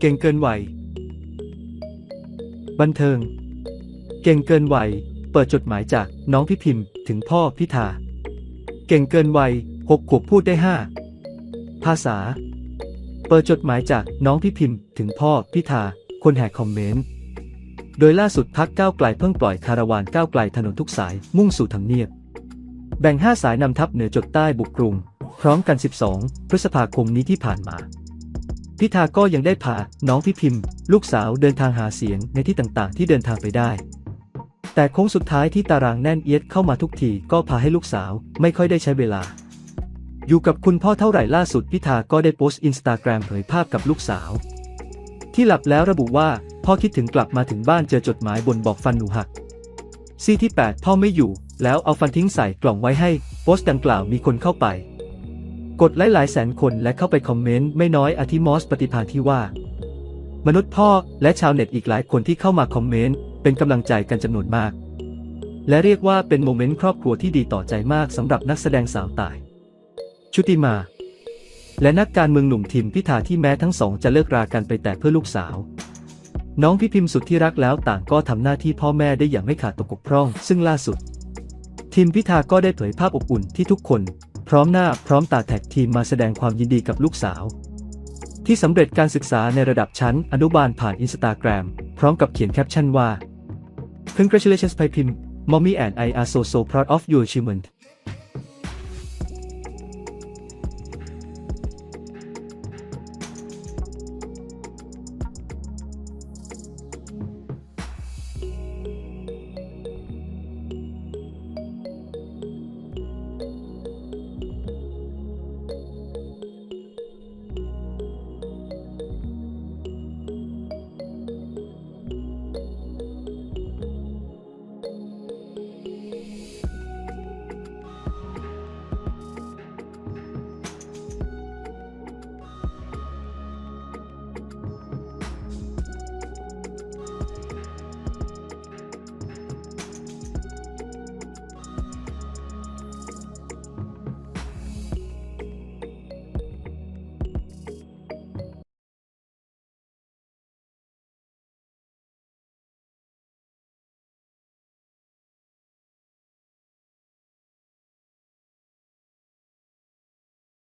เก่งเกินวัย บันเทิง เก่งเกินวัย เปิดจดหมายจากน้องพี่พิมพ์ ถึงพ่อพิธา เก่งเกินวัยหกขวบพูดได้ห้า ภาษา เปิดจดหมายจากน้องพี่พิมพ์ ถึงพ่อพิธา คนแหกคอมเมนต์ โดยล่าสุดพักก้าวไกลเพิ่งปล่อยคาราวานก้าวไกลถนนทุกสายมุ่งสู่ทำเนียบ แบ่ง 5 สายนำทัพเหนือจดใต้บุกกรุง พร้อมกัน 12 พฤษภาคมนี้ที่ผ่านมา พิธาก็ยังได้พาน้องพี่พิมพ์ ลูกสาวเดินทางหาเสียงในที่ต่างๆ ที่เดินทางไปได้ แต่โค้งสุดท้ายที่ตารางแน่นเอียดเข้ามาทุกทีก็พาให้ลูกสาวไม่ค่อยได้ใช้เวลา อยู่กับคุณพ่อเท่าไหร่ล่าสุดพิธาก็ได้โพสต์อินสตาแกรมเผยภาพกับลูกสาว ที่หลับแล้วระบุว่าพ่อคิดถึงกลับมาถึงบ้านเจอจดหมายบนบอกฟันหนูหักซี่ที่ 8 พ่อไม่อยู่ แล้วเอาฟันทิ้งใส่กล่องไว้ให้ โพสต์ดังกล่าวมีคนเข้าไป กดไลค์หลายแสนคนและเข้าไปคอมเมนต์ไม่น้อยอาทิมอสปฏิภาณที่ว่า มนุษย์พ่อและชาวเน็ตอีกหลายคนที่เข้ามาคอมเมนต์เป็นกำลังใจกันจำนวนมาก และเรียกว่าเป็นโมเมนต์ครอบครัวที่ดีต่อใจมากสำหรับนักแสดงสาวตาย ชุติมา และนักการเมืองหนุ่มทิมพิธาที่แม้ทั้งสองจะเลิกรากันไปแต่เพื่อลูกสาวน้องพี่พิมพ์สุดที่รักแล้วต่างก็ทำหน้าที่พ่อแม่ได้อย่างไม่ขาดตกบกพร่อง ซึ่งล่าสุดทีมพิธาก็ได้เผยภาพอบอุ่นที่ทุกคน พร้อมหน้าพร้อมตาแท็กทีมมาแสดงความยินดีกับลูกสาว ที่สำเร็จการศึกษาในระดับชั้นอนุบาลผ่านอินสตาแกรมพร้อมกับเขียนแคปชั่นว่า Congratulations ไปพิมพ์ Mommy and I are so so proud of your achievement